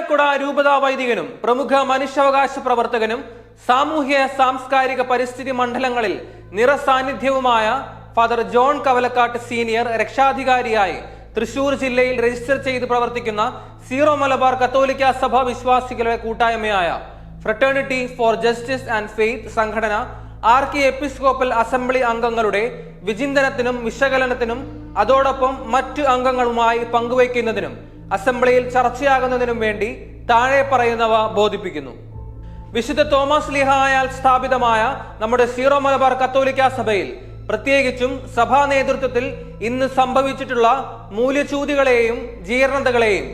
ഇരിങ്ങാലക്കുട രൂപതാ വൈദികനും പ്രമുഖ മനുഷ്യാവകാശ പ്രവർത്തകനും സാമൂഹ്യ സാംസ്കാരിക പരിസ്ഥിതി മണ്ഡലങ്ങളിൽ നിറസാന്നിധ്യവുമായ ഫാദർ ജോൺ കവലക്കാട്ട് സീനിയർ രക്ഷാധികാരിയായി തൃശൂർ ജില്ലയിൽ രജിസ്റ്റർ ചെയ്ത് പ്രവർത്തിക്കുന്ന സീറോ മലബാർ കത്തോലിക്ക സഭ വിശ്വാസികളുടെ കൂട്ടായ്മയായ fraternity for justice and faith സംഘടന ആർ കെ എപ്പിസ്കോപ്പൽ അസംബ്ലി അംഗങ്ങളുടെ വിചിന്തനത്തിനും വിശകലനത്തിനും അതോടൊപ്പം മറ്റു അംഗങ്ങളുമായി പങ്കുവയ്ക്കുന്നതിനും അസംബ്ലിയിൽ ചർച്ചയാകുന്നതിനും വേണ്ടി താഴെ പറയുന്നവ ബോധിപ്പിക്കുന്നു. വിശുദ്ധ തോമസ് ലിഹായാൽ സ്ഥാപിതമായ നമ്മുടെ സീറോ മലബാർ കത്തോലിക്ക സഭയിൽ പ്രത്യേകിച്ചും സഭാ നേതൃത്വത്തിൽ ഇന്ന് സംഭവിച്ചിട്ടുള്ള മൂല്യച്യൂതികളെയും ജീർണതകളെയും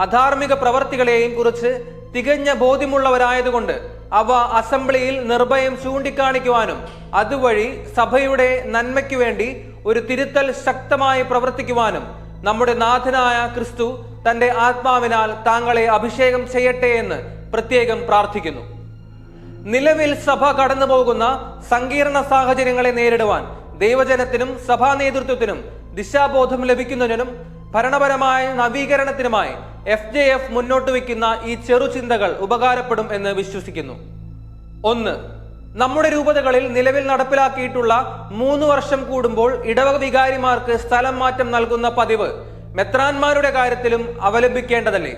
അധാർമിക പ്രവർത്തികളെയും കുറിച്ച് തികഞ്ഞ ബോധ്യമുള്ളവരായതുകൊണ്ട് അവ അസംബ്ലിയിൽ നിർഭയം ചൂണ്ടിക്കാണിക്കുവാനും അതുവഴി സഭയുടെ നന്മയ്ക്കു വേണ്ടി ഒരു തിരുത്തൽ ശക്തമായി പ്രവർത്തിക്കുവാനും നമ്മുടെ നാഥനായ ക്രിസ്തു തന്റെ ആത്മാവിനാൽ താങ്കളെ അഭിഷേകം ചെയ്യട്ടെ എന്ന് പ്രത്യേകം പ്രാർത്ഥിക്കുന്നു. നിലവിൽ സഭ കടന്നുപോകുന്ന സങ്കീർണ സാഹചര്യങ്ങളെ നേരിടുവാൻ ദൈവജനത്തിനും സഭാ നേതൃത്വത്തിനും ദിശാബോധം ലഭിക്കുന്നതിനും ഭരണപരമായ നവീകരണത്തിനുമായി എഫ് ജെ എഫ് മുന്നോട്ട് വയ്ക്കുന്ന ഈ ചെറു ചിന്തകൾ ഉപകാരപ്പെടും എന്ന് വിശ്വസിക്കുന്നു. ഒന്ന് നമ്മുടെ രൂപതകളിൽ നിലവിൽ നടപ്പിലാക്കിയിട്ടുള്ള മൂന്ന് വർഷം കൂടുമ്പോൾ ഇടവക വികാരിമാർക്ക് സ്ഥലം മാറ്റം നൽകുന്ന പതിവ് മെത്രാന്മാരുടെ കാര്യത്തിലും അവലംബിക്കേണ്ടതല്ലേ?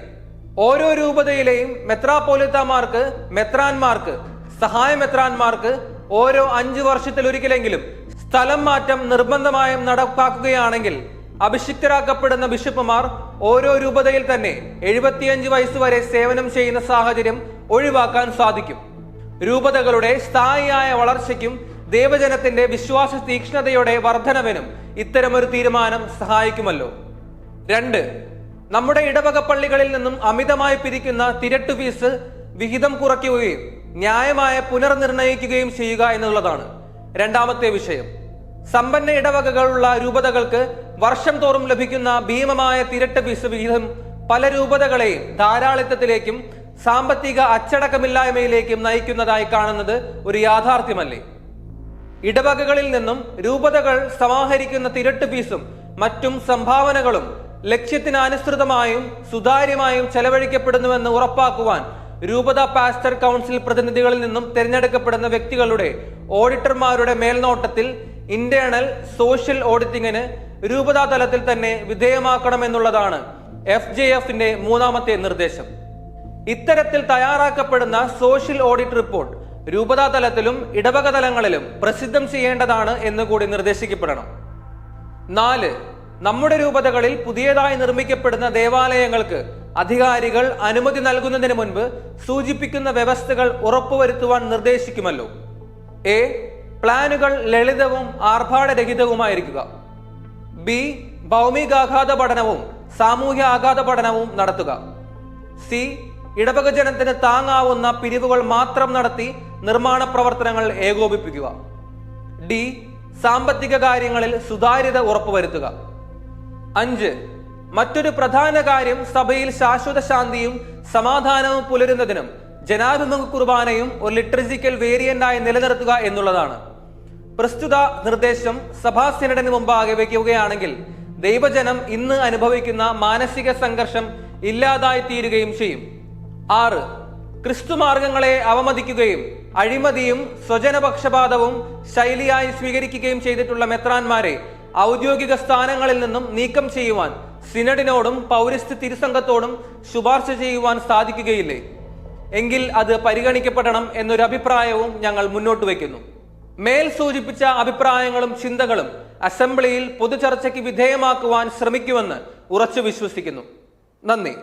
ഓരോ രൂപതയിലെയും മെത്രാപോലിത്തമാർക്ക് മെത്രാന്മാർക്ക് സഹായ മെത്രാന്മാർക്ക് ഓരോ അഞ്ചു വർഷത്തിലൊരിക്കലെങ്കിലും സ്ഥലം മാറ്റം നിർബന്ധമായും നടപ്പാക്കുകയാണെങ്കിൽ അഭിഷിക്തരാക്കപ്പെടുന്ന ബിഷപ്പുമാർ ഓരോ രൂപതയിൽ തന്നെ എഴുപത്തിയഞ്ച് വയസ്സ് വരെ സേവനം ചെയ്യുന്ന സാഹചര്യം ഒഴിവാക്കാൻ സാധിക്കും. രൂപതകളുടെ സ്ഥായിയായ വളർച്ചയ്ക്കും ദേവജനത്തിന്റെ വിശ്വാസ തീക്ഷ്ണതയുടെ വർധനവിനും ഇത്തരമൊരു തീരുമാനം സഹായിക്കുമല്ലോ. രണ്ട് നമ്മുടെ ഇടവക പള്ളികളിൽ നിന്നും അമിതമായി പിരിക്കുന്ന തിരട്ടു ഫീസ് വിഹിതം കുറയ്ക്കുകയും ന്യായമായ പുനർനിർണയിക്കുകയും ചെയ്യുക എന്നുള്ളതാണ്. രണ്ടാമത്തെ വിഷയം സമ്പന്ന ഇടവകകളുള്ള രൂപതകൾക്ക് വർഷം തോറും ലഭിക്കുന്ന ഭീമമായ തിരട്ട് ഫീസ് വിഹിതം പല രൂപതകളെയും ധാരാളിത്തത്തിലേക്കും സാമ്പത്തിക അച്ചടക്കമില്ലായ്മയിലേക്കും നയിക്കുന്നതായി കാണുന്നത് ഒരു യാഥാർത്ഥ്യമല്ലേ? ഇടവകകളിൽ നിന്നും രൂപതകൾ സമാഹരിക്കുന്ന തിരട്ട് ഫീസും മറ്റും സംഭാവനകളും ലക്ഷ്യത്തിനനുസൃതമായും സുതാര്യമായും ചെലവഴിക്കപ്പെടുന്നുവെന്ന് ഉറപ്പാക്കുവാൻ രൂപത പാസ്റ്റർ കൗൺസിൽ പ്രതിനിധികളിൽ നിന്നും തിരഞ്ഞെടുക്കപ്പെടുന്ന വ്യക്തികളുടെ ഓഡിറ്റർമാരുടെ മേൽനോട്ടത്തിൽ ഇന്റേണൽ സോഷ്യൽ ഓഡിറ്റിംഗിന് രൂപതാ തലത്തിൽ തന്നെ വിധേയമാക്കണമെന്നുള്ളതാണ് എഫ് ജെ എഫിന്റെ മൂന്നാമത്തെ നിർദ്ദേശം. ഇത്തരത്തിൽ തയ്യാറാക്കപ്പെടുന്ന സോഷ്യൽ ഓഡിറ്റ് റിപ്പോർട്ട് രൂപതാ തലത്തിലും ഇടവക തലങ്ങളിലും പ്രസിദ്ധം ചെയ്യേണ്ടതാണ് എന്നുകൂടി നിർദ്ദേശിക്കപ്പെടണം. നാല് നമ്മുടെ രൂപതകളിൽ പുതിയതായി നിർമ്മിക്കപ്പെടുന്ന ദേവാലയങ്ങൾക്ക് അധികാരികൾ അനുമതി നൽകുന്നതിന് മുൻപ് സൂചിപ്പിക്കുന്ന വ്യവസ്ഥകൾ ഉറപ്പുവരുത്തുവാൻ നിർദ്ദേശിക്കുമല്ലോ. എ. പ്ലാനുകൾ ലളിതവും ആർഭാടരഹിതവുമായിരിക്കുക. ബി. ഭൗമികാഘാത പഠനവും സാമൂഹ്യ ആഘാത പഠനവും നടത്തുക. സി. ഇടവക ജനത്തിന് താങ്ങാവുന്ന പിരിവുകൾ മാത്രം നടത്തി നിർമ്മാണ പ്രവർത്തനങ്ങൾ ഏകോപിപ്പിക്കുക. ഡി. സാമ്പത്തിക കാര്യങ്ങളിൽ സുതാര്യത ഉറപ്പുവരുത്തുക. അഞ്ച്. മറ്റൊരു പ്രധാന കാര്യം സഭയിൽ ശാശ്വത ശാന്തിയും സമാധാനവും പുലരുന്നതിനും ജനാഭിമുഖ കുർബാനയും ഒരു ലിറ്റർജിക്കൽ വേരിയന്റായി നിലനിർത്തുക എന്നുള്ളതാണ്. പ്രസ്തുത നിർദ്ദേശം സഭാ സിനഡിന് മുമ്പാകെ വയ്ക്കുകയാണെങ്കിൽ ദൈവജനം ഇന്ന് അനുഭവിക്കുന്ന മാനസിക സംഘർഷം ഇല്ലാതായി തീരുകയും ചെയ്യും. ആറ്. ക്രിസ്തുമാർഗങ്ങളെ അവമതിക്കുകയും അഴിമതിയും സ്വജനപക്ഷപാതവും ശൈലിയായി സ്വീകരിക്കുകയും ചെയ്തിട്ടുള്ള മെത്രാന്മാരെ ഔദ്യോഗിക സ്ഥാനങ്ങളിൽ നിന്നും നീക്കം ചെയ്യുവാൻ സിനഡിനോടും പൗരസ്ത്യ തിരുസംഘത്തോടും ശുപാർശ ചെയ്യുവാൻ സാധിക്കുകയില്ലേ? എങ്കിൽ അത് പരിഗണിക്കപ്പെടണം എന്നൊരു അഭിപ്രായവും ഞങ്ങൾ മുന്നോട്ട് വയ്ക്കുന്നു. മേൽ സൂചിപ്പിച്ച അഭിപ്രായങ്ങളും ചിന്തകളും അസംബ്ലിയിൽ പൊതുചർച്ചയ്ക്ക് വിധേയമാക്കുവാൻ ശ്രമിക്കുമെന്ന് ഉറച്ചു വിശ്വസിക്കുന്നു. നന്ദി.